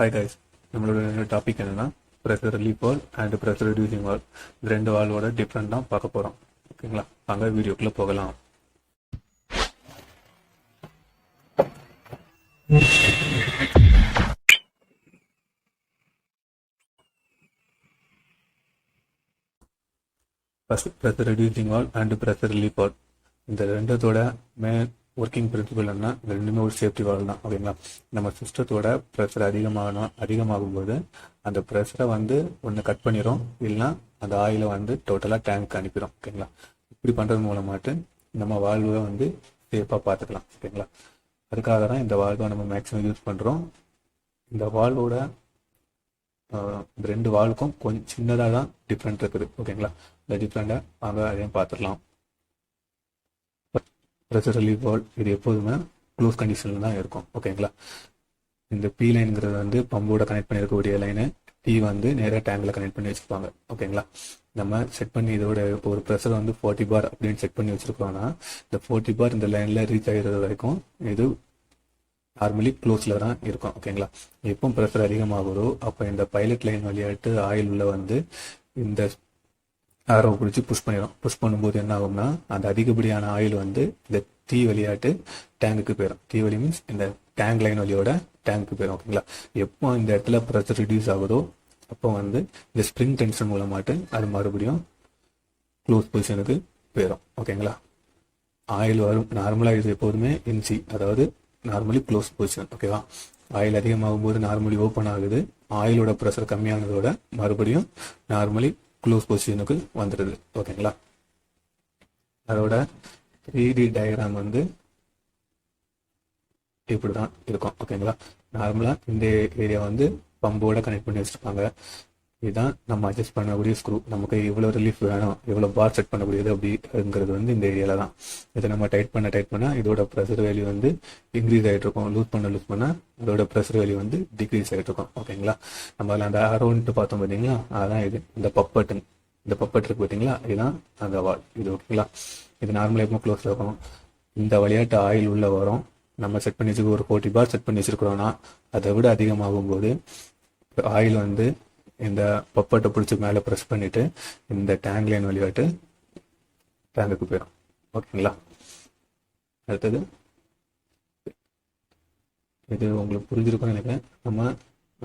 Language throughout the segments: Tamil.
ஹாய் கைஸ் நம்மளோட டாபிக் என்னன்னா pressure relief valve and pressure reducing valve இந்த ரெண்டு வால்வோட டிஃப்ரெண்ட் தான் பார்க்க போகிறோம் ஓகேங்களா அங்கே வீடியோக்குள்ளே போகலாம். First pressure reducing valve and pressure relief valve இந்த ரெண்டத்தோட மே ஒர்க்கிங் பிரின்சிபல் என்ன ரெண்டுமே ஒரு சேஃப்டி வால் தான் ஓகேங்களா? நம்ம சிஸ்டத்தோட ப்ரெஷர் அதிகமாகணும் அதிகமாகும் போது அந்த ப்ரெஷரை வந்து ஒன்று கட் பண்ணிடும் இல்லைன்னா அந்த ஆயிலை வந்து டோட்டலாக டேங்க் அனுப்பிடும் ஓகேங்களா? இப்படி பண்ணுறது மூலமாட்டு நம்ம வாழ்வை வந்து சேஃபாக பார்த்துக்கலாம் ஓகேங்களா? அதுக்காக தான் இந்த வால்வை நம்ம மேக்ஸிமம் யூஸ் பண்ணுறோம் இந்த வால்வோட இந்த ரெண்டு வால்வுக்கும் கொஞ்சம் சின்னதாக தான் டிஃப்ரெண்ட் இருக்குது ஓகேங்களா? இந்த டிஃப்ரெண்ட்டாக வாங்க அதையும் பார்த்துடலாம் ப்ரெஷர் ரிலீஃப் வால் இது எப்போதுமே க்ளோஸ் கண்டிஷனில் தான் இருக்கும். ஓகேங்களா இந்த பி லைனுங்கிறது வந்து பம்போட கனெக்ட் பண்ணியிருக்கக்கூடிய லைனு டி வந்து நேராக டேங்கில் கனெக்ட் பண்ணி வச்சுருப்பாங்க. ஓகேங்களா நம்ம செட் பண்ணி இதோட இப்போ ஒரு ப்ரெஷர் வந்து ஃபோர்ட்டி பார் அப்படின்னு செட் பண்ணி வச்சுருக்கோம்னா இந்த ஃபோர்ட்டி பார் இந்த லைனில் ரீச் ஆகிறது வரைக்கும் இது நார்மலி க்ளோஸில் தான் இருக்கும். ஓகேங்களா எப்போ ப்ரெஷர் அதிகமாகுதோ அப்போ இந்த பைலட் லைன் வழியாட்டு ஆயில் உள்ள வந்து இந்த ஆரோ பிடிச்சி புஷ் பண்ணிடும் புஷ் பண்ணும்போது என்ன ஆகும்னா அந்த அதிகப்படியான ஆயில் வந்து இந்த தீ வழியாட்டு டேங்குக்கு போயிடும் தீ வழி மீன்ஸ் இந்த டேங்க் லைன் வழியோட டேங்க்கு போயிடும் ஓகேங்களா எப்போ இந்த இடத்துல ப்ரெஷர் ரிடியூஸ் ஆகுதோ அப்போ வந்து இந்த ஸ்ப்ரிங் டென்ஷன் மூலமாட்டு அது மறுபடியும் க்ளோஸ் பொசிஷனுக்கு போயிடும் ஓகேங்களா ஆயில் வரும் நார்மலாக இது எப்போதுமே இன்சி அதாவது நார்மலி க்ளோஸ் பொசிஷன் ஓகேவா ஆயில் அதிகமாகும் போது நார்மலி ஓப்பன் ஆகுது ஆயிலோட ப்ரெஷர் கம்மியானதோட மறுபடியும் நார்மலி க்ளோஸ் பொசிஷனுக்கு வந்துடுது ஓகேங்களா? அதோட த்ரீ டி டயக்ராம் வந்து இப்படி தான் இருக்கும். ஓகேங்களா? நார்மலாக இந்த ஏரியா வந்து பம்போட கனெக்ட் பண்ணி வச்சுருப்பாங்க. இதுதான் நம்ம அட்ஜஸ்ட் பண்ணக்கூடிய ஸ்க்ரூ நமக்கு எவ்வளோ ரிலீஃப் வேணும் எவ்வளோ பார் செட் பண்ணக்கூடியது அப்படிங்கிறது வந்து இந்த ஏரியாவில் தான். இதை நம்ம டைட் பண்ண டைட் பண்ணால் இதோட ப்ரெஷர் வேல்யூ வந்து இன்க்ரீஸ் ஆகிட்டு இருக்கும். லூஸ் பண்ண லூஸ் பண்ணால் இதோட ப்ரெஷர் வேல்யூ வந்து டிக்ரீஸ் ஆகிட்டு இருக்கும். ஓகேங்களா நம்ம அதில் அந்த அரௌண்ட்டு பார்த்தோம் பார்த்தீங்களா? அதான் இது. இந்த பப்பட்டுங்க இந்த பப்பட் இருக்கு பார்த்தீங்களா? இதுதான் அந்த வால் இது ஓகேங்களா இது நார்மலாக எப்போ க்ளோஸில் இருக்கும். இந்த விளையாட்டு ஆயில் உள்ளே வரும். நம்ம செட் பண்ணி வச்சுக்க ஒரு ஃபோர்ட்டி பார் செட் பண்ணி வச்சுருக்கிறோன்னா அதை விட அதிகமாகும் போது ஆயில் வந்து இந்த பப்பட்டை பிடிச்சி மேலே ப்ரெஸ் பண்ணிட்டு இந்த டேங்க் லைன் வழியாட்டு டேங்குக்கு போயிடும் ஓகேங்களா? அடுத்தது இது உங்களுக்கு புரிஞ்சிருக்கும்னு நினைக்கிறேன். நம்ம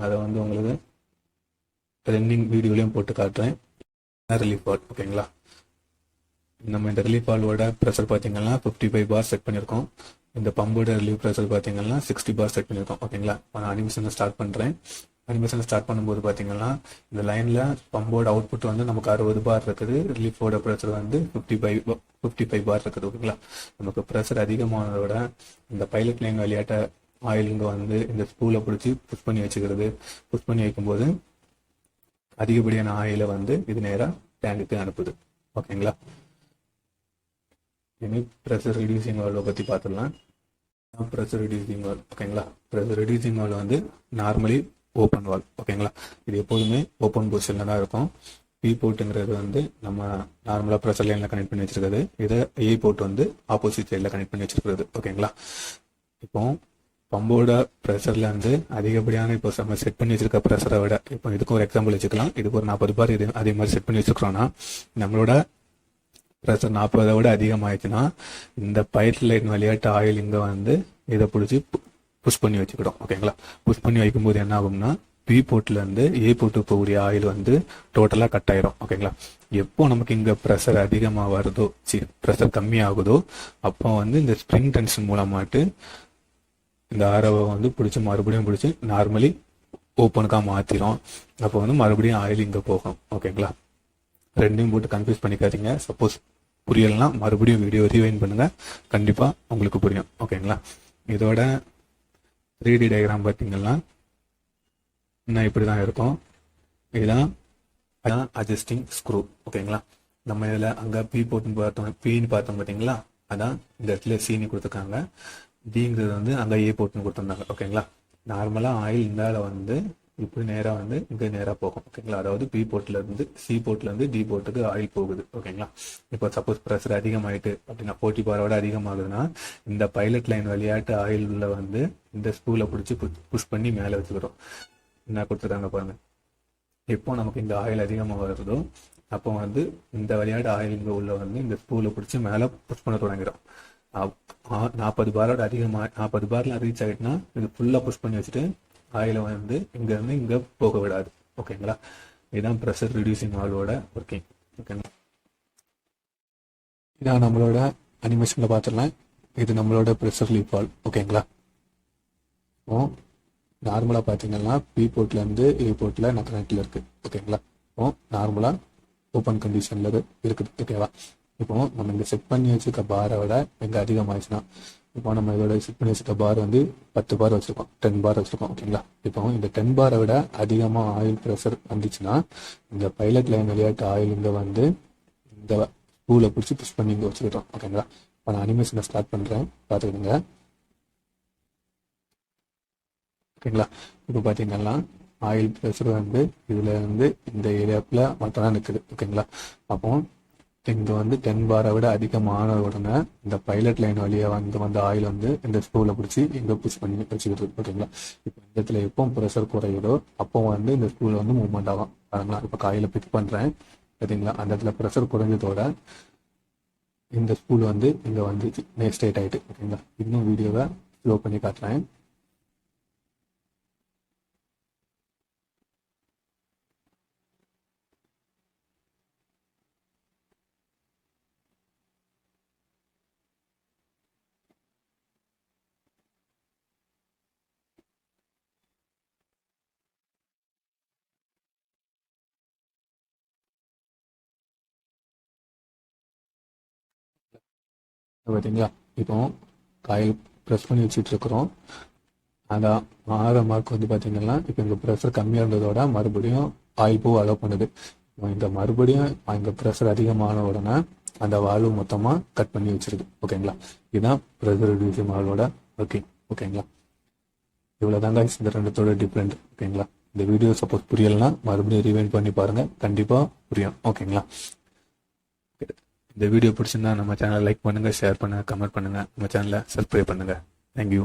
அதை வந்து உங்களுக்கு ரன்னிங் வீடியோலையும் போட்டு காட்டுறேன். ரிலீஃப் வால் ஓகேங்களா? நம்ம இந்த ரிலீஃப் வால்வோட ப்ரெஷர் பார்த்தீங்கன்னா ஃபிஃப்டி ஃபைவ் பார் செட் பண்ணியிருக்கோம். இந்த பம்போட ரிலீவ் ப்ரெஷர் பார்த்தீங்கன்னா சிக்ஸ்டி பார் செட் பண்ணியிருக்கோம். ஓகேங்களா? நான் அனிமேஷனை ஸ்டார்ட் பண்ணுறேன் அனிமேஷன் ஸ்டார்ட் பண்ணும்போது பார்த்தீங்கன்னா இந்த லைனில் பம்போட அவுட்புட் வந்து நமக்கு அறுபது பார் இருக்குது. ரிலீஃபோட ப்ரெஷர் வந்து fifty five fifty five bar இருக்குது ஓகேங்களா நமக்கு ப்ரெஷர் அதிகமானதோட இந்த பைலட் லைன் விளையாட்ட ஆயில் இங்கே வந்து இந்த ஸ்பூலை பிடிச்சி புஷ் பண்ணி வச்சுக்கிறது. புஷ் பண்ணி வைக்கும்போது அதிகப்படியான ஆயிலை வந்து இது நேராக டேங்குக்கு அனுப்புது ஓகேங்களா இனி ப்ரெஷர் ரிடியூசிங் வால்வை பற்றி பார்த்துடலாம் ப்ரெஷர் ரிடியூசிங் வால் ஓகேங்களா ப்ரெஷர் ரிடியூசிங் வால் வந்து நார்மலி ஓப்பன் வால் ஓகேங்களா இது எப்போதுமே ஓப்பன் பொசிஷனில் தான் இருக்கும். பி போர்ட்டுங்கிறது வந்து நம்ம நார்மலாக ப்ரெஷர் லைனில் கனெக்ட் பண்ணி வச்சிருக்கிறது. இதை ஏ போர்ட் வந்து ஆப்போசிட் சைடில் கனெக்ட் பண்ணி வச்சிருக்கிறது ஓகேங்களா இப்போ பம்போட ப்ரெஷரில் வந்து அதிகப்படியான இப்போ நம்ம செட் பண்ணி வச்சிருக்க ப்ரெஷரை விட இப்போ இதுக்கு ஒரு எக்ஸாம்பிள் வச்சுக்கலாம். இதுக்கு ஒரு நாற்பது பார் இது அதே மாதிரி செட் பண்ணி வச்சுருக்கிறோன்னா நம்மளோட ப்ரெஷர் நாற்பதை விட அதிகமாகிடுச்சுன்னா இந்த பைப் லைன் விளையாட்டு ஆயில் இங்கே வந்து இதை பிடிச்சி புஷ் பண்ணி வச்சுக்கிடும் ஓகேங்களா புஷ் பண்ணி வைக்கும்போது என்ன ஆகும்னா பி போர்ட்ல இருந்து ஏ போர்ட்டுக்கு போகக்கூடிய ஆயில் வந்து டோட்டலாக கட் ஆயிரும் ஓகேங்களா எப்போ நமக்கு இங்கே ப்ரெஷர் அதிகமாக வருதோ சி ப்ரெஷர் கம்மியாகுதோ அப்போ வந்து இந்த ஸ்ப்ரிங் டென்ஷன் மூலமாட்டு இந்த ஆரவை வந்து பிடிச்சி மறுபடியும் பிடிச்சி நார்மலி ஓப்பனுக்காக மாற்றிடும் அப்போ வந்து மறுபடியும் ஆயில் இங்கே போகும் ஓகேங்களா ரெண்டையும் போட்டு கன்ஃபியூஸ் பண்ணிக்காதீங்க. சப்போஸ் புரியலன்னா மறுபடியும் வீடியோ ரிவைன் பண்ணுங்கள் கண்டிப்பாக உங்களுக்கு புரியும் ஓகேங்களா இதோட த்ரீ டி டயக்ராம் பார்த்தீங்கன்னா இன்னும் இப்படி தான் இருக்கும். இதுதான் அதான் அட்ஜஸ்டிங் ஸ்க்ரூ ஓகேங்களா? நம்ம இதில் அங்கே பி போட்டுன்னு பார்த்தோம் பின்னு பார்த்தோம் பார்த்தீங்களா அதான் இந்த இடத்துல சீனி கொடுத்துருக்காங்க. டிங்கிறது வந்து அங்கே ஏ போட்டுன்னு கொடுத்துருந்தாங்க. ஓகேங்களா? நார்மலாக ஆயில் இந்தியாவில் வந்து இப்படி நேராக வந்து இங்கே நேராக போகும் ஓகேங்களா? அதாவது பி போர்ட்லேருந்து சி போர்ட்லேருந்து டி போர்ட்டுக்கு ஆயில் போகுது ஓகேங்களா? இப்போ சப்போஸ் ப்ரெஷர் அதிகமாயிட்டு அப்படின்னா போட்டி பாரோட அதிகமாகுதுன்னா இந்த பைலட் லைன் விளையாட்டு ஆயில் வந்து இந்த ஸ்பூலை பிடிச்சி புஷ் பண்ணி மேலே வச்சுக்கிறோம். என்ன கொடுத்துருக்காங்க பாருங்க. எப்போ நமக்கு இந்த ஆயில் அதிகமாக வருதோ அப்போ வந்து இந்த விளையாட்டு ஆயில் இங்கே உள்ள வந்து இந்த ஸ்பூலை பிடிச்சி மேலே புஷ் பண்ண தொடங்கிடும் நாற்பது பாரோட அதிகமாக நாற்பது பாரில் ரீச் ஆகிட்டுனா இது ஃபுல்லாக புஷ் பண்ணி வச்சுட்டு ஆயிலை வந்து இங்கேருந்து இங்கே போக விடாது. ஓகேங்களா இதுதான் ப்ரெஷர் ரிடியூசிங் ஆளோட ஒர்க்கிங் ஓகேங்களா இதான் நம்மளோட அனிமேஷனில் பார்த்துடலாம் இது நம்மளோட ப்ரெஷர் லீப் ஆல் ஓகேங்களா இப்போ நார்மலாக பார்த்தீங்கன்னா பி போர்ட்லேருந்து ஏ போர்ட்டில் நான் கனெக்டில் இருக்குது ஓகேங்களா இப்போ நார்மலாக ஓப்பன் கண்டிஷனில் இருக்குது. ஓகேவா இப்போ நம்ம இங்கே செட் பண்ணி வச்சுருக்க பாரை விட எங்கே அதிகமாகிடுச்சுன்னா இப்போ நம்ம இதோட செட் பண்ணி வச்சிருக்க பார் வந்து பத்து பார் வச்சுருக்கோம். டென் பார் வச்சுருக்கோம் ஓகேங்களா இப்போ இந்த டென் பாரை விட அதிகமாக ஆயில் ப்ரெஷர் வந்துச்சுன்னா இந்த பைலட் லைன் விளையாட்டு ஆயில் இங்கே வந்து இந்த ஸ்பூலை பிடிச்சி புஷ் பண்ணி இங்கே வச்சுக்கிட்டோம் ஓகேங்களா இப்போ நான் அனிமேஷனை ஸ்டார்ட் பண்ணுறேன் பார்த்துக்கிடுங்க ஓகேங்களா இப்போ பார்த்தீங்கன்னா ஆயில் ப்ரெஷர் வந்து இதில் வந்து இந்த ஏரியாவில் மட்டும் தான் நிற்குது ஓகேங்களா அப்போ இங்கே வந்து டென் பாரை விட அதிகமான உடனே இந்த பைலட் லைன் வழியாக வந்து வந்த ஆயில் வந்து இந்த ஸ்பூவில் பிடிச்சி இங்கே புஷ் பண்ணி வச்சுக்கிட்டு ஓகேங்களா இப்போ இந்த இடத்துல எப்போ ப்ரெஷர் குறையுதோ அப்போ வந்து இந்த ஸ்பூல் வந்து மூவ்மெண்ட் ஆகும். பாருங்களா இப்போ காயில் பிக் பண்ணுறேன் சரிங்களா அந்த இடத்துல ப்ரெஷர் குறைஞ்சதோட இந்த ஸ்கூல் வந்து இங்கே வந்து ஸ்டேட் ஆகிட்டு ஓகேங்களா இன்னும் வீடியோவை ஸ்லோ பண்ணி காட்டுறேன். பார்த்தீங்களா இப்போ காயில் ப்ரெஸ் பண்ணி வச்சுட்டு இருக்கிறோம். அந்த ஆற மார்க் வந்து பார்த்தீங்கன்னா இப்போ இங்கே ப்ரெஷர் கம்மியாக இருந்ததோட மறுபடியும் ஆயில் பூ அலோவ் பண்ணுது. இந்த மறுபடியும் இந்த ப்ரெஷர் அதிகமான உடனே அந்த வால்வு மொத்தமாக கட் பண்ணி வச்சிருக்கு ஓகேங்களா இதுதான் ப்ரெஷர் ரிடியூசிங் வால்வோட ஒர்க்கிங் ஓகேங்களா இவ்வளோ தாங்க இந்த ரெண்டுத்தோட டிஃப்ரெண்ட் ஓகேங்களா இந்த வீடியோ சப்போஸ் புரியலைன்னா மறுபடியும் ரிவைண்ட் பண்ணி பாருங்கள் கண்டிப்பாக புரியும். ஓகேங்களா இந்த வீடியோ பிடிச்சிருந்தா நம்ம சேனலை லைக் பண்ணுங்கள் ஷேர் பண்ணுங்கள் கமெண்ட் பண்ணுங்கள் நம்ம சேனலை சப்ஸ்கிரைப் பண்ணுங்கள் தேங்க்யூ